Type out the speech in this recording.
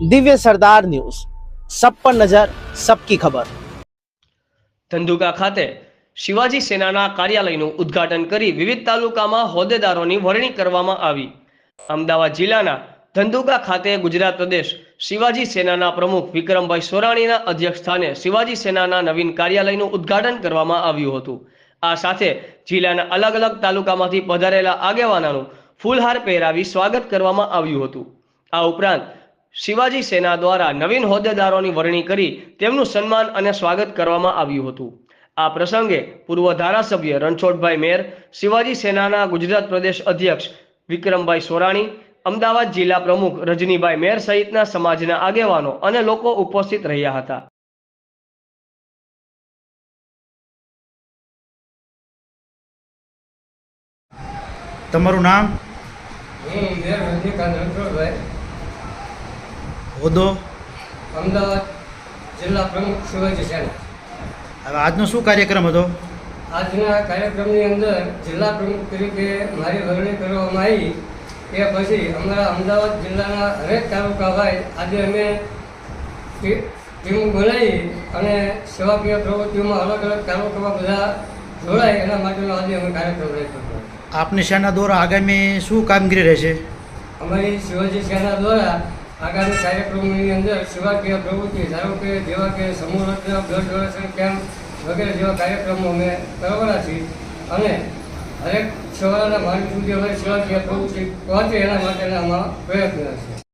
દિવ્ય સરદાર ન્યૂઝ સબ પર નજર સબકી ખબર ધંધુકા ખાતે શિવાજી સેનાના કાર્યાલયનું ઉદ્ઘાટન કરી વિવિધ તાલુકામાં હોદ્દેદારોની વરણી કરવામાં આવી અમદાવાદ જિલ્લાના ધંધુકા ખાતે ગુજરાત પ્રદેશ શિવાજી સેનાના પ્રમુખ વિક્રમભાઈ સોરાણીના અધ્યક્ષ સ્થાને શિવાજી સેનાના નવીન કાર્યાલયનું ઉદ્ઘાટન કરવામાં આવ્યું હતું। આ સાથે જિલ્લાના અલગ અલગ તાલુકામાંથી પધારેલા આગેવાનોનું ફૂલહાર પહેરાવી સ્વાગત કરવામાં આવ્યું હતું। આ ઉપરાંત શિવાજી સેના દ્વારા નવીન હોદ્દેદારોની વરણી કરી તેમનું સન્માન અને સ્વાગત કરવામાં આવ્યું હતું. આ પ્રસંગે પૂર્વ ધારાસભ્ય રણછોડભાઈ મેર શિવાજી સેનાના ગુજરાત પ્રદેશ અધ્યક્ષ વિક્રમભાઈ સોરાણી અમદાવાદ જિલ્લા પ્રમુખ રજનીભાઈ મેર સહિતના સમાજના આગેવાનો અને લોકો ઉપસ્થિત રહ્યા હતા. તમારું નામ? હોદ્દો અમદાવાદ જિલ્લા પ્રમુખ શિવાજી સેના હવે આજનો શું કાર્યક્રમ હતો? આજના કાર્યક્રમની અંદર જિલ્લા પ્રમુખ તરીકે મારી વરણી કરવામાં આવી. એ પછી અમારા અમદાવાદ જિલ્લાના હરેક તાલુકા હોય આજે અમે ટીમ બનાવી અને સેવાકીય પ્રવૃત્તિઓમાં અલગ અલગ તાલુકામાં બધા જોડાય એના માટેનો આજે અમે કાર્યક્રમ રાખ્યો આપની સેના દ્વારા આગામી શું કામગીરી રહેશે? અમારી શિવાજી સેના દ્વારા આગામી કાર્યક્રમોની અંદર સેવાકીય પ્રવૃત્તિ, ધારો કે જેવા કે સમૂહ રચના બ્લડ કેમ્પ વગેરે જેવા કાર્યક્રમો અમે કરવાના છીએ. અને હરેક સવારના માર્ગ સુધી અમારી સેવાકીય પ્રવૃત્તિ પહોંચે એના માટેના અમારા પ્રયત્ન છે.